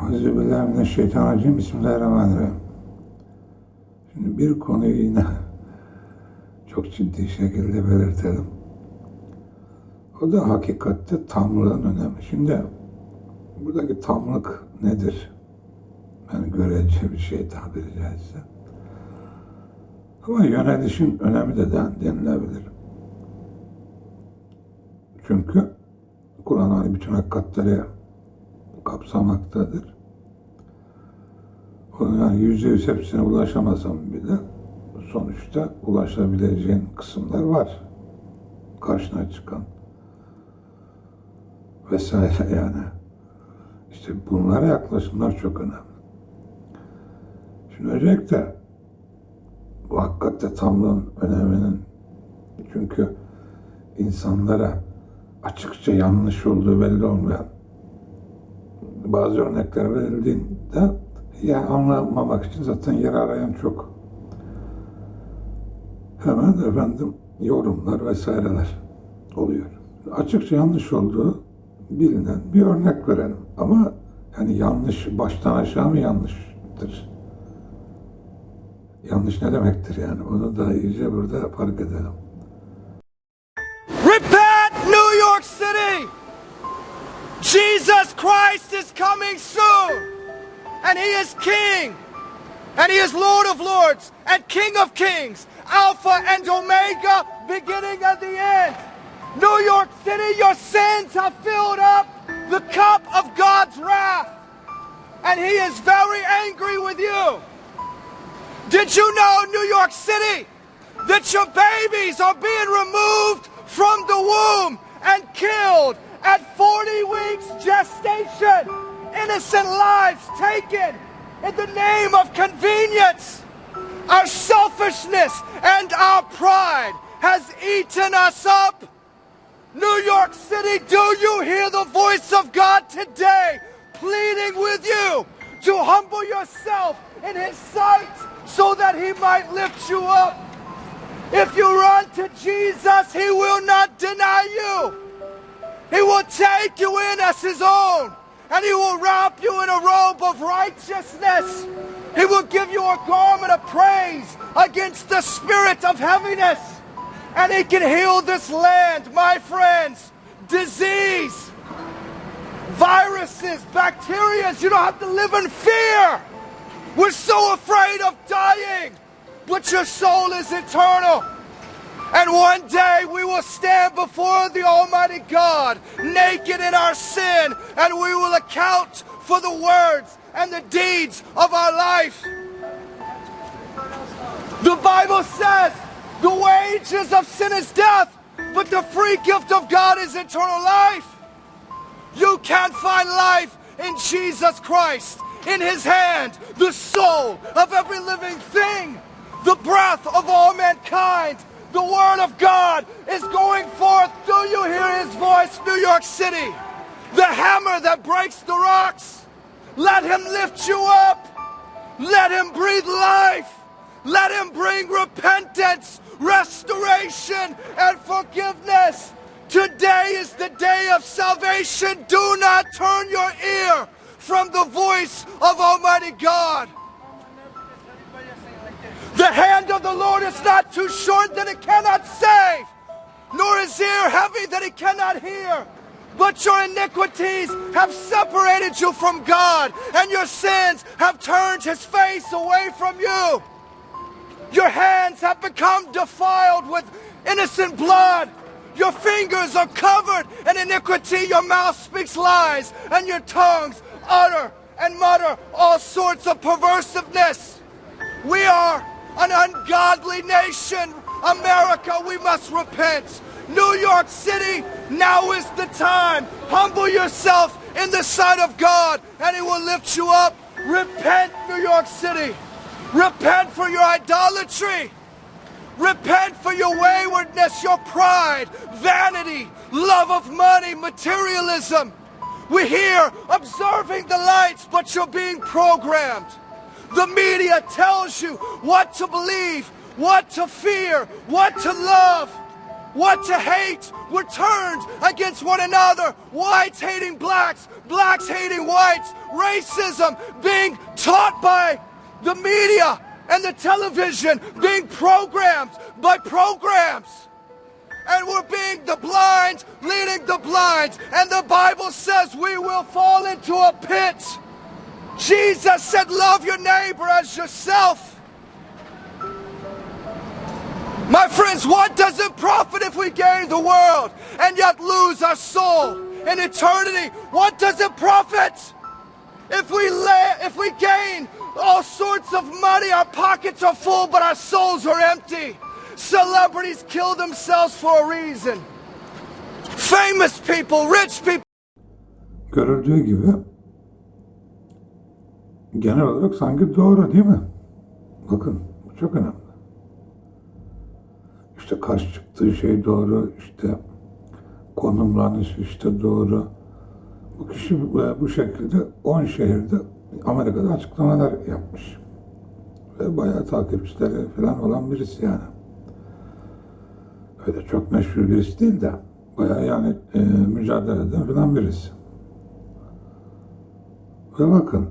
Euzubillahimineşşeytanirracim. Bismillahirrahmanirrahim. Şimdi bir konuyu yine çok ciddi şekilde belirtelim. O da hakikatte tamlığın önemi. Şimdi buradaki tamlık nedir? Yani görece bir şey tabiri caizse. Ama yönelişin önemi de den- denilebilir. Çünkü Kur'an hani bütün hakikatleri kapsamaktadır. Onun yani yüzde yüz hepsine ulaşamasam bile sonuçta ulaşabileceğin kısımlar var. Karşına çıkan vesaire yani. İşte bunlara yaklaşımlar çok önemli. Şimdi öncelikle bu hakikatte tamlığın öneminin çünkü insanlara açıkça yanlış olduğu belli olmayan bazı örnekler verildiğinde ya anlamamak için zaten yer arayan çok. Hemen efendim yorumlar vesaireler oluyor. Açıkça yanlış olduğu bilinen bir örnek verelim. Ama yani yanlış baştan aşağı mı yanlıştır? Yanlış ne demektir yani? Onu da iyice burada fark edelim. Jesus Christ is coming soon! And He is King! And He is Lord of Lords and King of Kings! Alpha and Omega, beginning and the end! New York City, your sins have filled up the cup of God's wrath! And He is very angry with you! Did you know, New York City, that your babies are being removed from the womb and killed at 40 weeks gestation? Innocent lives taken in the name of convenience. Our selfishness and our pride has eaten us up. New York City, do you hear the voice of God today pleading with you to humble yourself in His sight so that He might lift you up? If you run to Jesus, He will not deny you. He will take you in as His own, and He will wrap you in a robe of righteousness. He will give you a garment of praise against the spirit of heaviness. And He can heal this land, my friends. Disease, viruses, bacteria. You don't have to live in fear. We're so afraid of dying, but your soul is eternal. And one day we will stand before the Almighty God, naked in our sin, and we will account for the words and the deeds of our life. The Bible says the wages of sin is death, but the free gift of God is eternal life. You can find life in Jesus Christ. In his hand, the soul of every living thing, the breath of all mankind. The word of God is going forth. Do you hear his voice, New York City? The hammer that breaks the rocks. Let him lift you up. Let him breathe life. Let him bring repentance, restoration, and forgiveness. Today is the day of salvation. Do not turn your ear from the voice of Almighty God. The Lord is not too short that it cannot save, nor his ear heavy that it cannot hear. But your iniquities have separated you from God, and your sins have turned his face away from you. Your hands have become defiled with innocent blood. Your fingers are covered in iniquity. Your mouth speaks lies, and your tongues utter and mutter all sorts of perversiveness. We are an ungodly nation. America, we must repent. New York City, now is the time. Humble yourself in the sight of God, and He will lift you up. Repent, New York City. Repent for your idolatry. Repent for your waywardness, your pride, vanity, love of money, materialism. We're here observing the lights, but you're being programmed. The media tells you what to believe, what to fear, what to love. what to hate were turned against one another. Whites hating blacks, blacks hating whites, racism being taught by the media and the television, being programmed by programs. And we're being the blind leading the blind. And the Bible says we will fall into a pit. Jesus said, Love your neighbor as yourself. My friends, what does it profit if we gain the world and yet lose our soul in eternity? What does it profit if we if we gain all sorts of money, our pockets are full, but our souls are empty? Celebrities kill themselves for a reason. Famous people, rich people. Görüldüğü gibi genel olarak sanki doğru değil mi? Bakın bu çok önemli. İşte karşı çıktığı şey doğru, işte konumlanışı işte doğru. Bu kişi bu, şekilde 10 şehirde Amerika'da açıklamalar yapmış. Ve bayağı takipçileri falan olan birisi yani. Öyle çok meşhur birisi değil de bayağı yani e, mücadele eden falan birisi. Ve bakın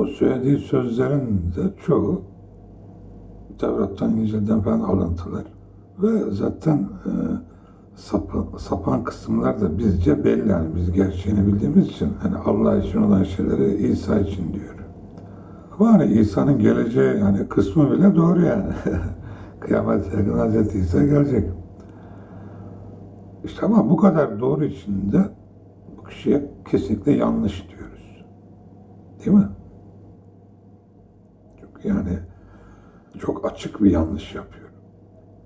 o söylediği sözlerin de çoğu Tevrat'tan, İncil'den falan alıntılar. Ve zaten e, sapan, sapan kısımlar da bizce belli yani biz gerçeğini bildiğimiz için hani Allah için olan şeyleri İsa için diyor. Ama hani İsa'nın geleceği yani kısmı bile doğru yani. Kıyamet yakın Hazreti İsa gelecek. İşte ama bu kadar doğru içinde bu kişiye kesinlikle yanlış diyoruz. Değil mi? Yani çok açık bir yanlış yapıyor.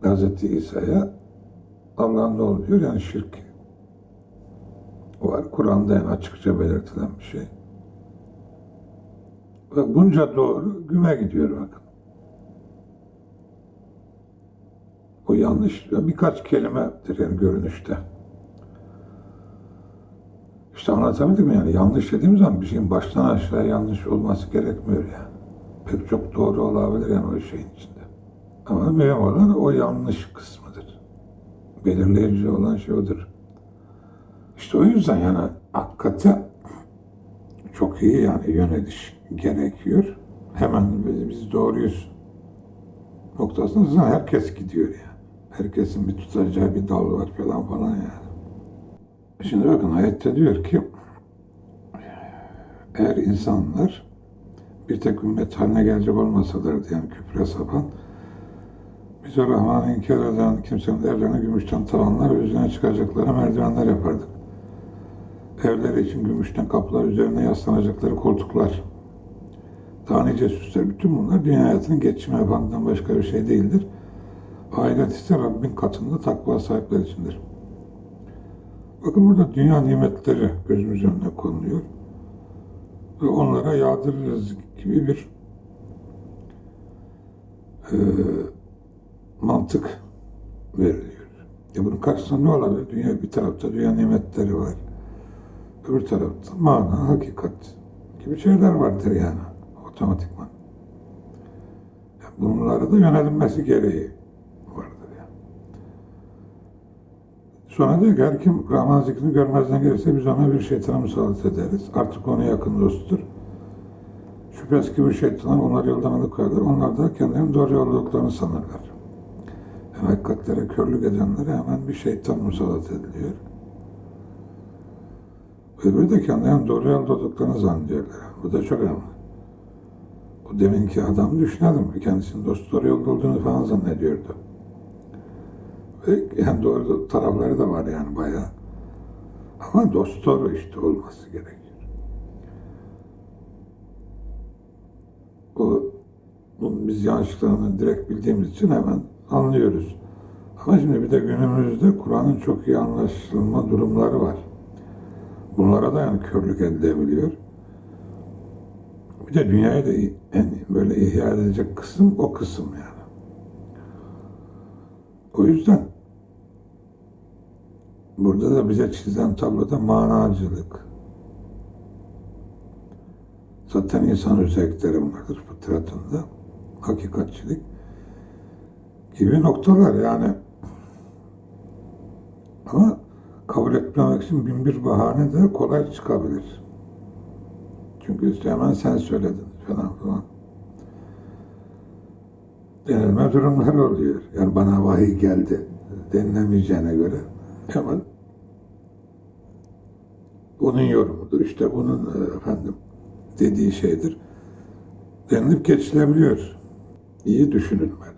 Hazreti İsa'ya Allah'ın oğlu diyor yani şirk var. Kur'an'da yani açıkça belirtilen bir şey. Ve bunca doğru güme gidiyor bakın. O yanlış birkaç kelimedir yani görünüşte. İşte anlatabildim mi yani yanlış dediğim zaman bir şeyin baştan aşağı yanlış olması gerekmiyor yani. Pek çok doğru olabilir yani o şeyin içinde. Ama mühim olan o yanlış kısmıdır. Belirleyici olan şey odur. İşte o yüzden yani hakikate çok iyi yani yönetiş gerekiyor. Hemen biz, biz doğruyuz noktasında herkes gidiyor yani. Herkesin bir tutacağı bir dal var falan falan yani. Şimdi bakın ayette diyor ki eğer insanlar bir tek ümmet haline gelecek olmasalardı yani küfre sapan biz o Rahman'ı inkar eden kimsenin evlerine gümüşten tavanlar ve üzerine çıkacakları merdivenler yapardık. Evleri için gümüşten kapılar üzerine yaslanacakları koltuklar. Daha nice süsler. Bütün bunlar dünya hayatının geçimi yapandan başka bir şey değildir. Ahiret ise Rabbin katında takva sahipleri içindir. Bakın burada dünya nimetleri gözümüz önüne konuluyor. Ve onlara yağdırırız gibi bir e, mantık veriliyor. E bunun karşısında ne olabilir? Dünya bir tarafta dünya nimetleri var. Öbür tarafta mana, hakikat gibi şeyler vardır yani otomatikman. Yani bunlara da yönelinmesi gereği vardır yani. Sonra diyor ki her kim Rahman zikrini görmezden gelirse biz ona bir şeytana musallat ederiz. Artık onu yakın dostudur. Şüphesiz ki bu şeytanlar onları yoldan alıkoyarlar. Onlar da kendilerinin doğru yolda olduklarını sanırlar. Hakikatlere körlük edenlere hemen bir şeytan musallat ediliyor. Öbürü de kendilerinin doğru yolda olduklarını zannediyorlar. Bu da çok önemli. O deminki adam düşünelim. Kendisinin dost doğru yolda olduğunu falan zannediyordu. Ve yani doğru tarafları da var yani bayağı. Ama dost doğru işte olması gerekiyor. O, bunun biz yanlışlarını direkt bildiğimiz için hemen anlıyoruz. Ama şimdi bir de günümüzde Kur'an'ın çok iyi anlaşılma durumları var. Bunlara da yani körlük edilebiliyor. Bir de dünyayı da en böyle ihya edecek kısım o kısım yani. O yüzden burada da bize çizilen tabloda manacılık. Zaten insan özellikleri vardır fıtratında. Hakikatçilik gibi noktalar yani Ama kabul etmemek için bin bir bahane de kolay çıkabilir. Çünkü işte hemen sen söyledin falan falan. Denilme durumlar oluyor. Yani bana vahiy geldi denilemeyeceğine göre hemen bunun yorumudur. işte bunun e, efendim dediği şeydir. Denilip geçilebiliyor. İyi düşünülmeli.